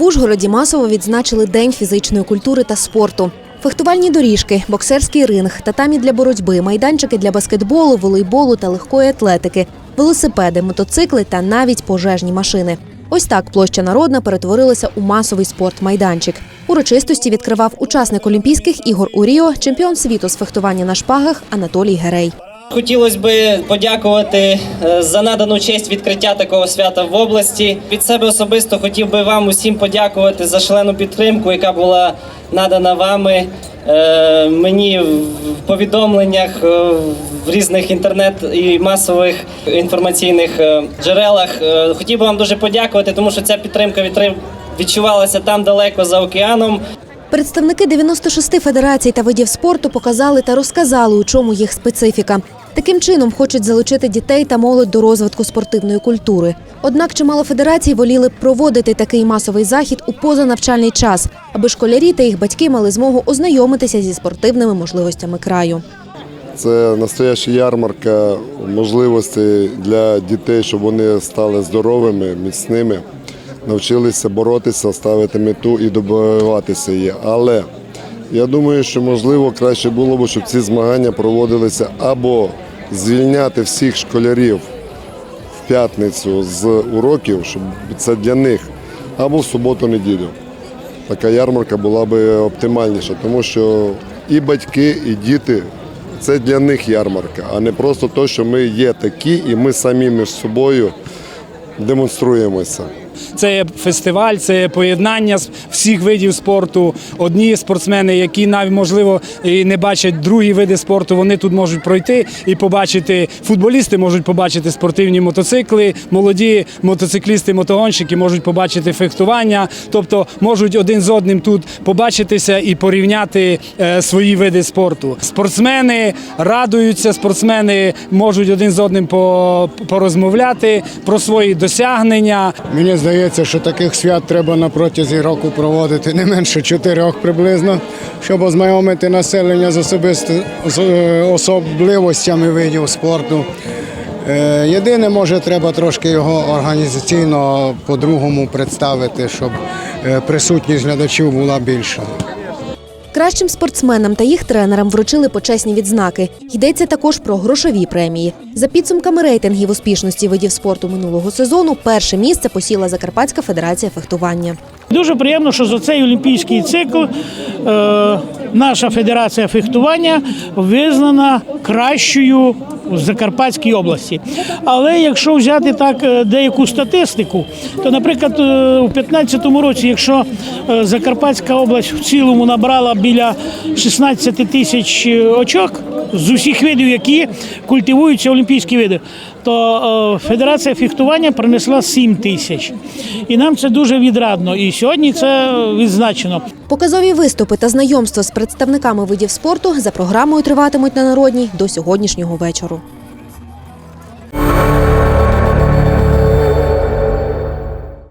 В Ужгороді масово відзначили День фізичної культури та спорту. Фехтувальні доріжки, боксерський ринг, татамі для боротьби, майданчики для баскетболу, волейболу та легкої атлетики, велосипеди, мотоцикли та навіть пожежні машини. Ось так площа народна перетворилася у масовий спортмайданчик. Урочистості відкривав учасник Олімпійських ігор у Ріо, чемпіон світу з фехтування на шпагах Анатолій Герей. Хотілося би подякувати е, за надану честь відкриття такого свята в області. Від себе особисто хотів би вам усім подякувати за шалену підтримку, яка була надана вами е, мені в повідомленнях е, в різних інтернет і масових інформаційних джерелах. Хотів би вам дуже подякувати, тому що ця підтримка відчувалася там далеко за океаном. Представники 96 федерацій та видів спорту показали та розказали, у чому їх специфіка. Таким чином хочуть залучити дітей та молодь до розвитку спортивної культури. Однак чимало федерацій воліли б проводити такий масовий захід у позанавчальний час, аби школярі та їх батьки мали змогу ознайомитися зі спортивними можливостями краю. Це настояща ярмарка можливостей для дітей, щоб вони стали здоровими, міцними, навчилися боротися, ставити мету і добиватися її. Але я думаю, що можливо краще було б, щоб ці змагання проводилися або звільняти всіх школярів в п'ятницю з уроків, щоб це для них, або в суботу-неділю. Така ярмарка була би оптимальніша, тому що і батьки, і діти це для них ярмарка, а не просто те, що ми є такі, і ми самі між собою демонструємося. Це є фестиваль, це є поєднання всіх видів спорту. Одні спортсмени, які навіть можливо і не бачать другі види спорту, вони тут можуть пройти і побачити. Футболісти можуть побачити спортивні мотоцикли, молоді мотоциклісти, мотогонщики можуть побачити фехтування, тобто можуть один з одним тут побачитися і порівняти е, свої види спорту. Спортсмени радуються, спортсмени можуть один з одним порозмовляти про свої досягнення. Мені здається, що таких свят треба на протязі року проводити не менше чотирьох приблизно, щоб ознайомити населення з, особисто, е, особливостями видів спорту. Е, Єдине, може, треба трошки його організаційно по-другому представити, щоб е, присутність глядачів була більша. Кращим спортсменам та їх тренерам вручили почесні відзнаки. Йдеться також про грошові премії. За підсумками рейтингів успішності видів спорту минулого сезону, перше місце посіла Закарпатська федерація фехтування. Дуже приємно, що за цей олімпійський цикл е, наша федерація фехтування визнана кращою в Закарпатській області. Але якщо взяти так е, деяку статистику, то, наприклад, е, у 2015 році, якщо е, Закарпатська область в цілому набрала біля 16 тисяч очок з усіх видів, які культивуються олімпійські види, то Федерація фехтування принесла 7 тисяч. І нам це дуже відрадно. І сьогодні це відзначено. Показові виступи та знайомство з представниками видів спорту за програмою триватимуть на народній до сьогоднішнього вечору.